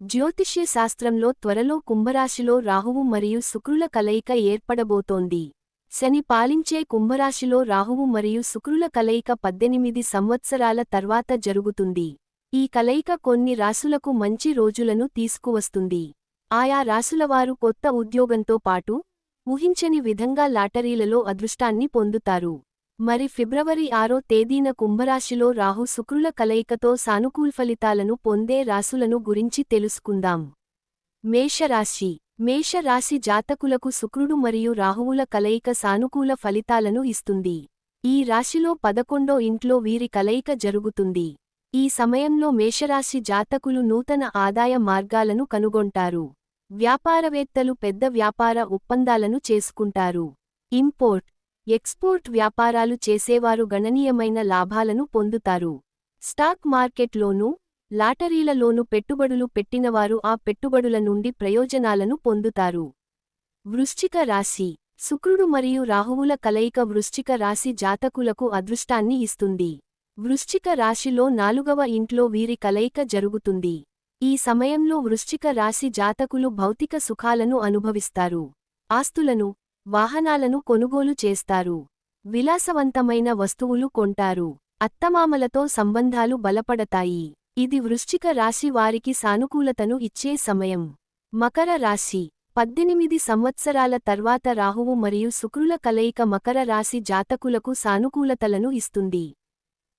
జ్యోతిష్య శాస్త్రంలో త్వరలో కుంభరాశిలో రాహువు మరియు శుక్రుల కలయిక ఏర్పడబోతోంది. శని పాలించే కుంభరాశిలో రాహువు మరియు శుక్రుల కలయిక పద్దెనిమిది సంవత్సరాల తర్వాత జరుగుతుంది. ఈ కలయిక కొన్ని రాసులకు మంచి రోజులను తీసుకువస్తుంది. ఆయా రాసులవారు కొత్త ఉద్యోగంతో పాటు ఊహించని విధంగా లాటరీలలో అదృష్టాన్ని పొందుతారు. మరి ఫిబ్రవరి ఆరో తేదీన కుంభరాశిలో రాహు శుక్రుల కలయికతో సానుకూల ఫలితాలను పొందే రాసులను గురించి తెలుసుకుందాం. మేషరాశి. మేషరాశి జాతకులకు శుక్రుడు మరియు రాహువుల కలయిక సానుకూల ఫలితాలను ఇస్తుంది. ఈ రాశిలో పదకొండో ఇంట్లో వీరి కలయిక జరుగుతుంది. ఈ సమయంలో మేషరాశి జాతకులు నూతన ఆదాయ మార్గాలను కనుగొంటారు. వ్యాపారవేత్తలు పెద్ద వ్యాపార ఒప్పందాలను చేసుకుంటారు. ఇంపోర్ట్. ఎక్స్పోర్ట్ వ్యాపారాలు చేసేవారు గణనీయమైన లాభాలను పొందుతారు. స్టాక్ మార్కెట్లోనూ లాటరీలలోనూ పెట్టుబడులు పెట్టినవారు ఆ పెట్టుబడుల నుండి ప్రయోజనాలను పొందుతారు. వృశ్చిక రాశి. శుక్రుడు మరియు రాహువుల కలయిక వృశ్చిక రాశి జాతకులకు అదృష్టాన్ని ఇస్తుంది. వృశ్చిక రాశిలో నాలుగవ ఇంట్లో వీరి కలయిక జరుగుతుంది. ఈ సమయంలో వృశ్చిక రాశి జాతకులు భౌతిక సుఖాలను అనుభవిస్తారు. ఆస్తులను వాహనాలను కొనుగోలు చేస్తారు. విలాసవంతమైన వస్తువులు కొంటారు. అత్తమామలతో సంబంధాలు బలపడతాయి. ఇది వృశ్చిక రాశి వారికి సానుకూలతను ఇచ్చే సమయం. మకర రాశి. పద్దెనిమిది సంవత్సరాల తర్వాత రాహువు మరియు శుక్రుల కలయిక మకర రాశి జాతకులకు సానుకూలతలను ఇస్తుంది.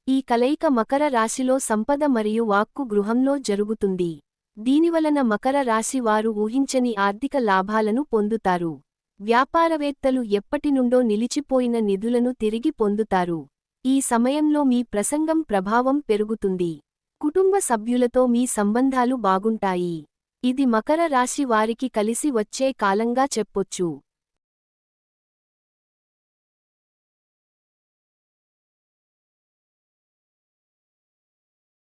ఈ కలయిక మకర రాశిలో సంపద మరియు వాక్కు గృహంలో జరుగుతుంది. దీనివలన మకర రాశి వారు ఊహించని ఆర్థిక లాభాలను పొందుతారు. వ్యాపారవేత్తలు ఎప్పటినుండో నిలిచిపోయిన నిధులను తిరిగి పొందుతారు. ఈ సమయంలో మీ ప్రసంగం ప్రభావం పెరుగుతుంది. కుటుంబ సభ్యులతో మీ సంబంధాలు బాగుంటాయి. ఇది మకర రాశి వారికి కలిసి వచ్చే కాలంగా చెప్పొచ్చు.